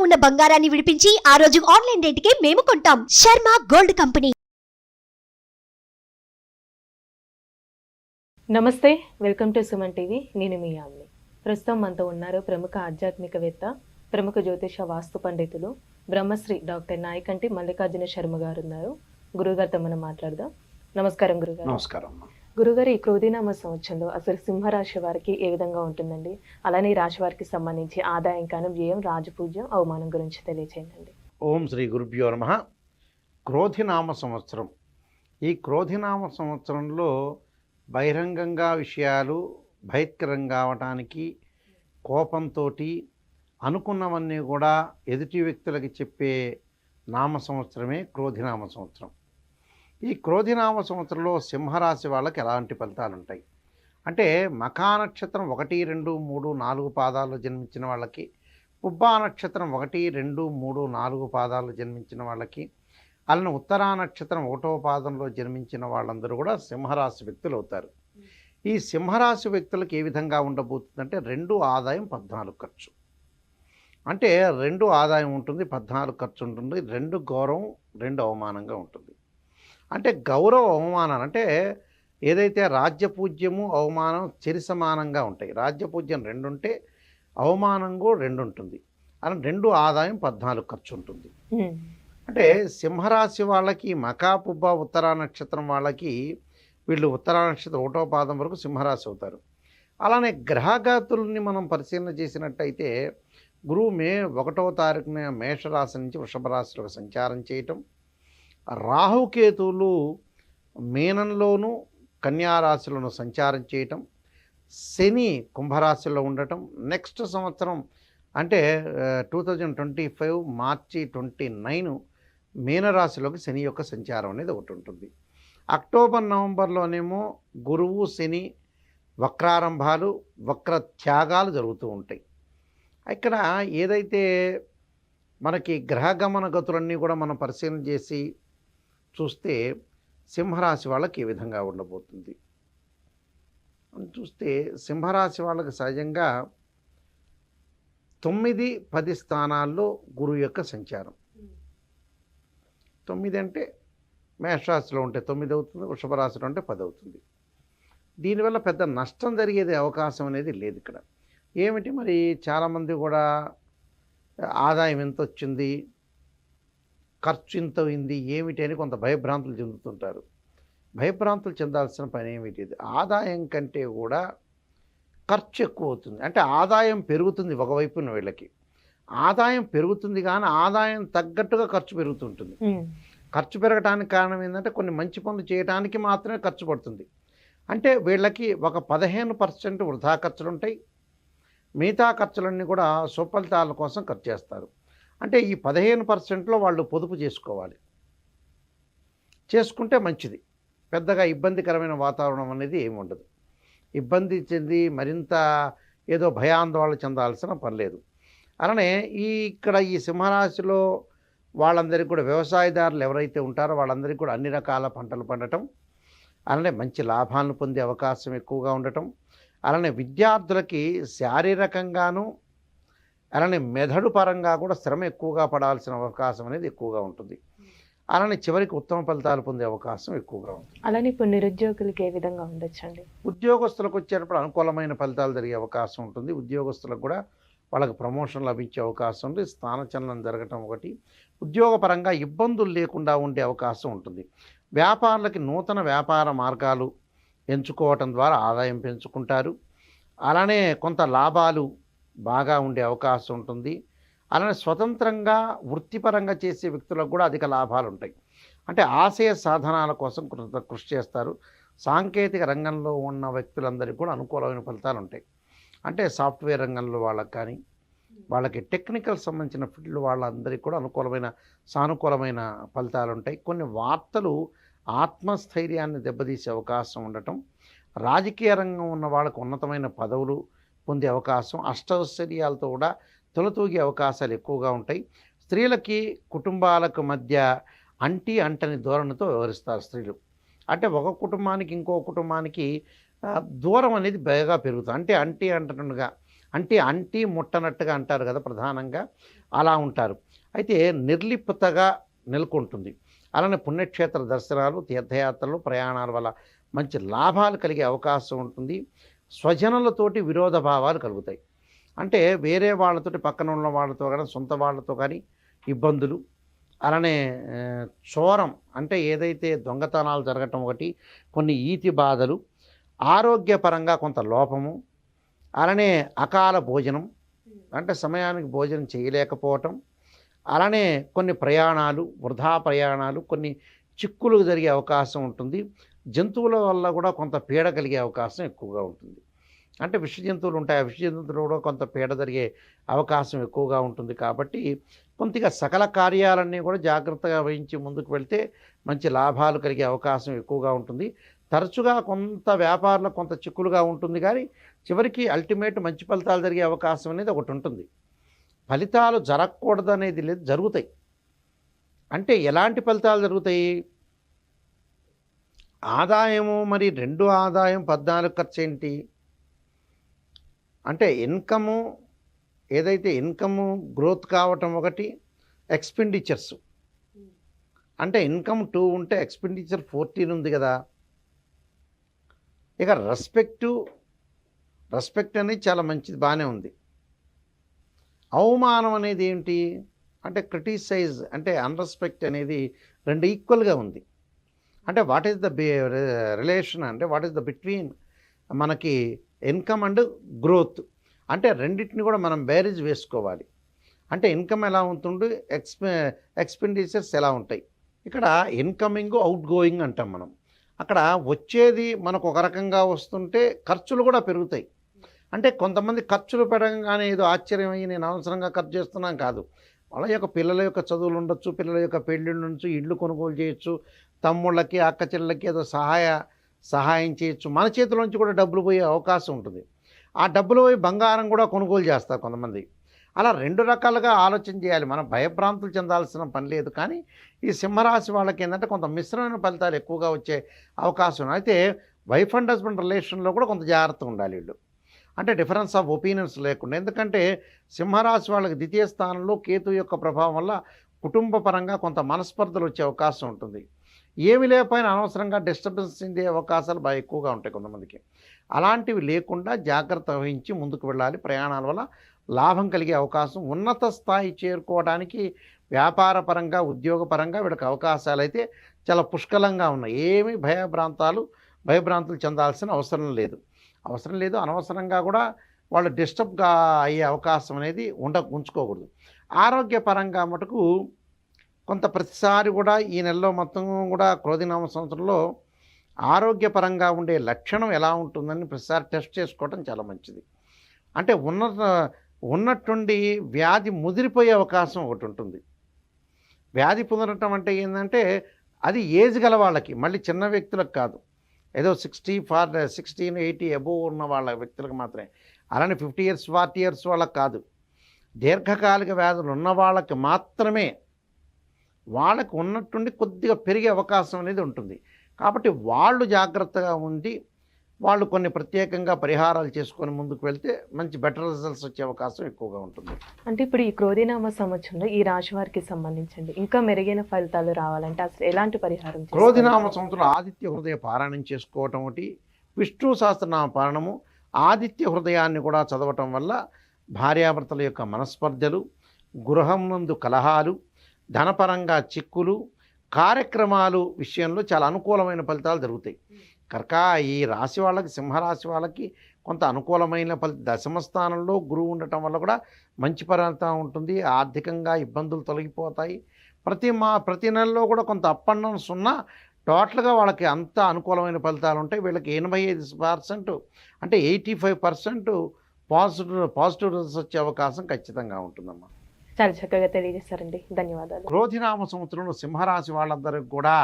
ఉన్న బంగారాన్ని విడిపించి ఆ రోజు ఆన్లైన్ రేటుకే మేము కొంటాం. Sharma gold company. నమస్తే వెల్కమ్ టు సుమన్ టీవీ. నేను మీ యామ్ని. ప్రస్తుతం మనతో ఉన్నారు ప్రముఖ ఆధ్యాత్మికవేత్త ప్రముఖ జ్యోతిష వాస్తు పండితులు బ్రహ్మశ్రీ డాక్టర్ నాయకంటి మల్లికార్జున శర్మ గారు ఉన్నారు. గురుగారితో మనం మాట్లాడదాం. నమస్కారం గురుగారు. నమస్కారం. గురుగారు ఈ క్రోధినామ సంవత్సరంలో అసలు సింహరాశి వారికి ఏ విధంగా ఉంటుందండి? అలానే ఈ రాశి వారికి సంబంధించి ఆదాయం కాను వ్యయం రాజపూజ్యం అవమానం గురించి తెలియచేయండి ఓం శ్రీ గురుభ్యో నమ. క్రోధినామ సంవత్సరం. ఈ క్రోధినామ సంవత్సరంలో బహిరంగంగా విషయాలు బహిత్కరంగా అవటానికి కోపంతో అనుకున్నవన్నీ కూడా ఎదుటి వ్యక్తులకి చెప్పే నామ సంవత్సరమే క్రోధినామ సంవత్సరం. ఈ క్రోధినామ సంవత్సరంలో సింహరాశి వాళ్ళకి ఎలాంటి ఫలితాలు ఉంటాయి? అంటే మఖా నక్షత్రం ఒకటి రెండు మూడు నాలుగు పాదాల్లో జన్మించిన వాళ్ళకి పుబ్బా నక్షత్రం ఒకటి రెండు మూడు నాలుగు పాదాలు జన్మించిన వాళ్ళకి అలానే ఉత్తరా నక్షత్రం ఒకటో పాదంలో జన్మించిన వాళ్ళందరూ కూడా సింహరాశి వ్యక్తులు అవుతారు. ఈ సింహరాశి వ్యక్తులకు ఏ విధంగా ఉండబోతుందంటే రెండు ఆదాయం పద్నాలుగు ఖర్చు. అంటే రెండు ఆదాయం ఉంటుంది పద్నాలుగు ఖర్చు ఉంటుంది రెండు గౌరవం రెండు అవమానంగా ఉంటుంది. అంటే గౌరవ అవమానాలు. అంటే ఏదైతే రాజ్యపూజ్యము అవమానం సమానంగా ఉంటాయి. రాజ్యపూజ్యం రెండు ఉంటే అవమానం కూడా రెండు ఉంటుంది అలా రెండు ఆదాయం పద్నాలుగు ఖర్చు ఉంటుంది అంటే సింహరాశి వాళ్ళకి మకా పుబ్బ ఉత్తరా నక్షత్రం వాళ్ళకి వీళ్ళు ఉత్తరా నక్షత్రం ఒకటో పాదం వరకు సింహరాశి అవుతారు. అలానే గ్రహగతుల్ని మనం పరిశీలన చేసినట్టయితే గురువు మే ఒకటో తారీఖున మేషరాశి నుంచి వృషభ రాశిలోకి సంచారం చేయటం రాహుకేతువులు మీనంలోను కన్యారాశిలోనూ సంచారం చేయటం శని కుంభరాశిలో ఉండటం నెక్స్ట్ సంవత్సరం అంటే two thousand twenty five March twenty nine మీనరాశిలోకి శని యొక్క సంచారం అనేది ఒకటి ఉంటుంది. అక్టోబర్ నవంబర్లోనేమో గురువు శని వక్రారంభాలు వక్ర త్యాగాలు జరుగుతూ ఉంటాయి. ఇక్కడ ఏదైతే మనకి గ్రహగమన గతులన్నీ కూడా మనం పరిశీలన చేసి చూస్తే సింహరాశి వాళ్ళకి ఏ విధంగా ఉండబోతుంది. అని చూస్తే సింహరాశి వాళ్ళకి సహజంగా తొమ్మిది పది స్థానాల్లో గురువు యొక్క సంచారం. తొమ్మిది అంటే మేషరాశిలో ఉంటే తొమ్మిది అవుతుంది వృషభ రాశిలో ఉంటే పది అవుతుంది. దీనివల్ల పెద్ద నష్టం జరిగేది అవకాశం అనేది లేదు ఇక్కడ. ఏమిటి మరి? చాలామంది కూడా ఆదాయం ఎంత వచ్చింది? ఖర్చు ఇంత అయింది ఏమిటి అని కొంత భయభ్రాంతులు చెందుతుంటారు. భయభ్రాంతులు చెందాల్సిన పని ఏమిటి ఆదాయం కంటే కూడా ఖర్చు ఎక్కువ అవుతుంది అంటే ఆదాయం పెరుగుతుంది ఒకవైపున వీళ్ళకి. ఆదాయం పెరుగుతుంది కానీ ఆదాయం తగ్గట్టుగా ఖర్చు పెరుగుతుంటుంది. ఖర్చు పెరగడానికి కారణం ఏంటంటే కొన్ని మంచి పనులు చేయడానికి మాత్రమే ఖర్చు పడుతుంది. అంటే వీళ్ళకి ఒక పదిహేను పర్సెంట్ వృధా ఖర్చులు ఉంటాయి మిగతా ఖర్చులన్నీ కూడా సుఫలితాల కోసం ఖర్చు చేస్తారు. అంటే ఈ పదిహేను పర్సెంట్లో వాళ్ళు పొదుపు చేసుకోవాలి. చేసుకుంటే మంచిది. పెద్దగా ఇబ్బందికరమైన వాతావరణం అనేది ఏమి ఉండదు. ఇబ్బంది చెంది మరింత ఏదో భయాందోళన చెందాల్సిన పర్లేదు అలానే ఈ ఇక్కడ ఈ సింహరాశిలో వాళ్ళందరికీ కూడా వ్యవసాయదారులు ఎవరైతే ఉంటారో వాళ్ళందరికీ కూడా అన్ని రకాల పంటలు పండటం అలానే మంచి లాభాలను పొందే అవకాశం ఎక్కువగా ఉండటం అలానే విద్యార్థులకి శారీరకంగాను అలానే మెదడు పరంగా కూడా శ్రమ ఎక్కువగా పడాల్సిన అవకాశం అనేది ఎక్కువగా ఉంటుంది. అలానే చివరికి ఉత్తమ ఫలితాలు పొందే అవకాశం ఎక్కువగా ఉంటుంది. అలానే ఇప్పుడు నిరుద్యోగులకి ఏ విధంగా ఉండొచ్చండి? ఉద్యోగస్తులకు వచ్చేటప్పుడు అనుకూలమైన ఫలితాలు జరిగే అవకాశం ఉంటుంది. ఉద్యోగస్తులకు కూడా వాళ్ళకి ప్రమోషన్ లభించే అవకాశం ఉంది. స్థానచలనం జరగటం ఒకటి. ఉద్యోగపరంగా ఇబ్బందులు లేకుండా ఉండే అవకాశం ఉంటుంది. వ్యాపారులకి నూతన వ్యాపార మార్గాలు ఎంచుకోవటం ద్వారా ఆదాయం పెంచుకుంటారు. అలానే కొంత లాభాలు బాగా ఉండే అవకాశం ఉంటుంది. అలానే స్వతంత్రంగా వృత్తిపరంగా చేసే వ్యక్తులకు కూడా అధిక లాభాలు ఉంటాయి అంటే ఆశయ సాధనాల కోసం కృత కృషి చేస్తారు. సాంకేతిక రంగంలో ఉన్న వ్యక్తులందరికీ కూడా అనుకూలమైన ఫలితాలు ఉంటాయి అంటే సాఫ్ట్వేర్ రంగంలో వాళ్ళకి కానీ వాళ్ళకి టెక్నికల్ సంబంధించిన ఫీల్డ్ వాళ్ళందరికీ కూడా అనుకూలమైన సానుకూలమైన ఫలితాలు ఉంటాయి కొన్ని వార్తలు ఆత్మస్థైర్యాన్ని దెబ్బతీసే అవకాశం ఉండటం రాజకీయ రంగం ఉన్న వాళ్ళకు ఉన్నతమైన పదవులు పొందే అవకాశం అష్టైశ్వర్యాలతో కూడా తొలతూగే అవకాశాలు ఎక్కువగా ఉంటాయి. స్త్రీలకి కుటుంబాలకు మధ్య అంటి అంటని ధోరణితో వ్యవహరిస్తారు స్త్రీలు. అంటే ఒక కుటుంబానికి ఇంకో కుటుంబానికి దూరం అనేది బాగా పెరుగుతుంది. అంటే అంటి అంటనుగా అంటే అంటి ముట్టనట్టుగా అంటారు కదా ప్రధానంగా అలా ఉంటారు. అయితే నిర్లిప్తగా నెలకొంటుంది. అలానే పుణ్యక్షేత్ర దర్శనాలు తీర్థయాత్రలు ప్రయాణాల వల్ల మంచి లాభాలు కలిగే అవకాశం ఉంటుంది. స్వజనులతోటి విరోధ భావాలు కలుగుతాయి. అంటే వేరే వాళ్ళతోటి పక్కన ఉన్న వాళ్ళతో కానీ సొంత వాళ్ళతో కానీ ఇబ్బందులు అలానే చోరం అంటే ఏదైతే దొంగతనాలు జరగటం ఒకటి కొన్ని ఈతి బాధలు ఆరోగ్యపరంగా కొంత లోపము అలానే అకాల భోజనం అంటే సమయానికి భోజనం చేయలేకపోవటం అలానే కొన్ని ప్రయాణాలు వృధా ప్రయాణాలు కొన్ని చిక్కులు జరిగే అవకాశం ఉంటుంది. జంతువుల వల్ల కూడా కొంత పీడ కలిగే అవకాశం ఎక్కువగా ఉంటుంది. అంటే విష జంతువులు ఉంటాయి. ఆ విష జంతువులు కూడా కొంత పీడ జరిగే అవకాశం ఎక్కువగా ఉంటుంది కాబట్టి కొంతగా సకల కార్యాలన్నీ కూడా జాగ్రత్తగా వహించి ముందుకు వెళ్తే మంచి లాభాలు కలిగే అవకాశం ఎక్కువగా ఉంటుంది. తరచుగా కొంత వ్యాపారంలో కొంత చిక్కులుగా ఉంటుంది కానీ చివరికి అల్టిమేట్ మంచి ఫలితాలు జరిగే అవకాశం అనేది ఒకటి ఉంటుంది. ఫలితాలు జరగకూడదు అనేది లేదు జరుగుతాయి. అంటే ఎలాంటి ఫలితాలు జరుగుతాయి? ఆదాయము మరి రెండు ఆదాయం పద్నాలుగు ఖర్చు ఏంటి అంటే ఇన్కము ఏదైతే ఇన్కము గ్రోత్ కావటం ఒకటి ఎక్స్పెండిచర్స్. అంటే ఇన్కమ్ టూ ఉంటే ఎక్స్పెండిచర్ ఫోర్టీన్ ఉంది కదా. ఇక రెస్పెక్టు రెస్పెక్ట్ అనేది చాలా మంచిది బాగానే ఉంది. అవమానం అనేది ఏంటి? అంటే క్రిటిసైజ్ అంటే అన్రెస్పెక్ట్ అనేది రెండు ఈక్వల్గా ఉంది. అంటే వాట్ ఈస్ ద రిలేషన్ అంటే వాట్ ఈస్ ద బిట్వీన్ మనకి ఇన్కమ్ అండ్ గ్రోత్ అంటే రెండింటిని కూడా మనం బ్యారేజ్ వేసుకోవాలి. అంటే ఇన్కమ్ ఎలా ఉంటుండే ఎక్స్పె ఎక్స్పెండిచర్స్ ఎలా ఉంటాయి. ఇక్కడ ఇన్కమింగ్ అవుట్ గోయింగ్ అంటాం మనం. అక్కడ వచ్చేది మనకు ఒక రకంగా వస్తుంటే ఖర్చులు కూడా పెరుగుతాయి. అంటే కొంతమంది ఖర్చులు పెరగంగానే ఏదో ఆశ్చర్యమయ్యి నేను అవసరంగా ఖర్చు చేస్తున్నాం కాదు. వాళ్ళ యొక్క పిల్లల యొక్క చదువులు ఉండొచ్చు పిల్లల యొక్క పెళ్ళిళ్ళు ఉండొచ్చు ఇళ్ళు కొనుగోలు చేయొచ్చు తమ్ముళ్ళకి అక్క చెల్లెళ్ళకి ఏదో సహాయ సహాయం చేయొచ్చు. మన చేతిలోంచి కూడా డబ్బులు పోయే అవకాశం ఉంటుంది. ఆ డబ్బులు పోయి బంగారం కూడా కొనుగోలు చేస్తారు కొంతమంది. అలా రెండు రకాలుగా ఆలోచన చేయాలి. మనం భయభ్రాంతులు చెందాల్సిన పని లేదు. కానీ ఈ సింహరాశి వాళ్ళకి ఏంటంటే కొంత మిశ్రమైన ఫలితాలు ఎక్కువగా వచ్చే అవకాశం. అయితే వైఫ్ అండ్ హస్బెండ్ రిలేషన్లో కూడా కొంత జాగ్రత్త ఉండాలి వీళ్ళు. అంటే డిఫరెన్స్ ఆఫ్ ఒపీనియన్స్ లేకుండా. ఎందుకంటే సింహరాశి వాళ్ళకి ద్వితీయ స్థానంలో కేతు యొక్క ప్రభావం వల్ల కుటుంబ పరంగా కొంత మనస్పర్ధలు వచ్చే అవకాశం ఉంటుంది. ఏమి లేకపోయినా అనవసరంగా డిస్టర్బెన్స్ చెందే అవకాశాలు బాగా ఎక్కువగా ఉంటాయి కొంతమందికి. అలాంటివి లేకుండా జాగ్రత్త వహించి ముందుకు వెళ్ళాలి. ప్రయాణాల వల్ల లాభం కలిగే అవకాశం ఉన్నత స్థాయి చేరుకోవడానికి వ్యాపారపరంగా ఉద్యోగపరంగా వీళ్ళకి అవకాశాలు అయితే చాలా పుష్కలంగా ఉన్నాయి. ఏమీ భయభ్రాంతాలు భయభ్రాంతులు చెందాల్సిన అవసరం లేదు. అవసరం లేదు. అనవసరంగా కూడా వాళ్ళు డిస్టర్బ్గా అయ్యే అవకాశం అనేది ఉండ ఉంచుకోకూడదు. ఆరోగ్యపరంగా మటుకు కొంత ప్రతిసారి కూడా ఈ నెలలో మొత్తం కూడా క్రోధినామ సంవత్సరంలో ఆరోగ్యపరంగా ఉండే లక్షణం ఎలా ఉంటుందని ప్రతిసారి టెస్ట్ చేసుకోవడం చాలా మంచిది. అంటే ఉన్న ఉన్నట్టుండి వ్యాధి ముదిరిపోయే అవకాశం ఒకటి ఉంటుంది. వ్యాధి పునరటం అంటే ఏంటంటే అది ఏజ్ గల వాళ్ళకి మళ్ళీ చిన్న వ్యక్తులకు కాదు. ఏదో sixty for sixteen eighty above ఉన్న వాళ్ళ వ్యక్తులకు మాత్రమే. అలానే ఫిఫ్టీ ఇయర్స్ ఫార్టీ ఇయర్స్ వాళ్ళకి కాదు. దీర్ఘకాలిక వ్యాధులు ఉన్న వాళ్ళకి మాత్రమే వాళ్ళకు ఉన్నట్టుండి కొద్దిగా పెరిగే అవకాశం అనేది ఉంటుంది. కాబట్టి వాళ్ళు జాగ్రత్తగా ఉండి వాళ్ళు కొన్ని ప్రత్యేకంగా పరిహారాలు చేసుకొని ముందుకు వెళ్తే మంచి బెటర్ రిజల్ట్స్ వచ్చే అవకాశం ఎక్కువగా ఉంటుంది. అంటే ఇప్పుడు ఈ క్రోధినామ సంవత్సరంలో ఈ రాశి వారికి సంబంధించండి ఇంకా మెరుగైన ఫలితాలు రావాలంటే అసలు ఎలాంటి పరిహారం? క్రోధినామ సంవత్సరం ఆదిత్య హృదయ పారాయణం చేసుకోవటం ఒకటి విష్ణు సహస్రనామ పారాయణము ఆదిత్య హృదయాన్ని కూడా చదవటం వల్ల భార్యాభర్తల యొక్క మనస్పర్ధలు గృహం నందు కలహాలు ధనపరంగా చిక్కులు కార్యక్రమాలు విషయంలో చాలా అనుకూలమైన ఫలితాలు జరుగుతాయి. కనుక ఈ రాశి వాళ్ళకి సింహరాశి వాళ్ళకి కొంత అనుకూలమైన ఫలి దశమ స్థానంలో గురువు ఉండటం వల్ల కూడా మంచి ఫలితం ఉంటుంది. ఆర్థికంగా ఇబ్బందులు తొలగిపోతాయి. ప్రతి మా ప్రతి నెలలో కూడా కొంత అప్ అండ్ డౌన్స్ ఉన్నా టోటల్గా వాళ్ళకి అంత అనుకూలమైన ఫలితాలు ఉంటాయి. వీళ్ళకి ఎనభై ఐదు పర్సెంట్ అంటే eighty five percent positive positive results వచ్చే అవకాశం ఖచ్చితంగా ఉంటుందమ్మా. చాలా చక్కగా తెలియజేశారండి. ధన్యవాదాలు. క్రోధినామ సంవత్సరంలో సింహరాశి వాళ్ళందరికీ కూడా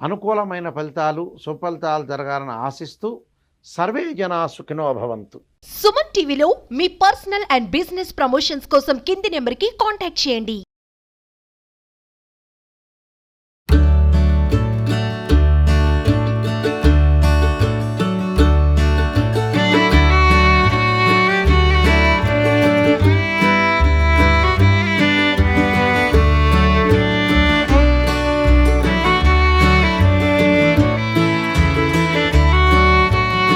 అనుకూలమైన ఫలితాలు సుఫలితాలు జరగాలని ఆశిస్తూ సర్వే జనా సుఖినో భవంతు. సుమన్ టీవీలో మీ పర్సనల్ అండ్ బిజినెస్ ప్రమోషన్స్ కోసం కింది నెంబర్కి కాంటాక్ట్ చేయండి.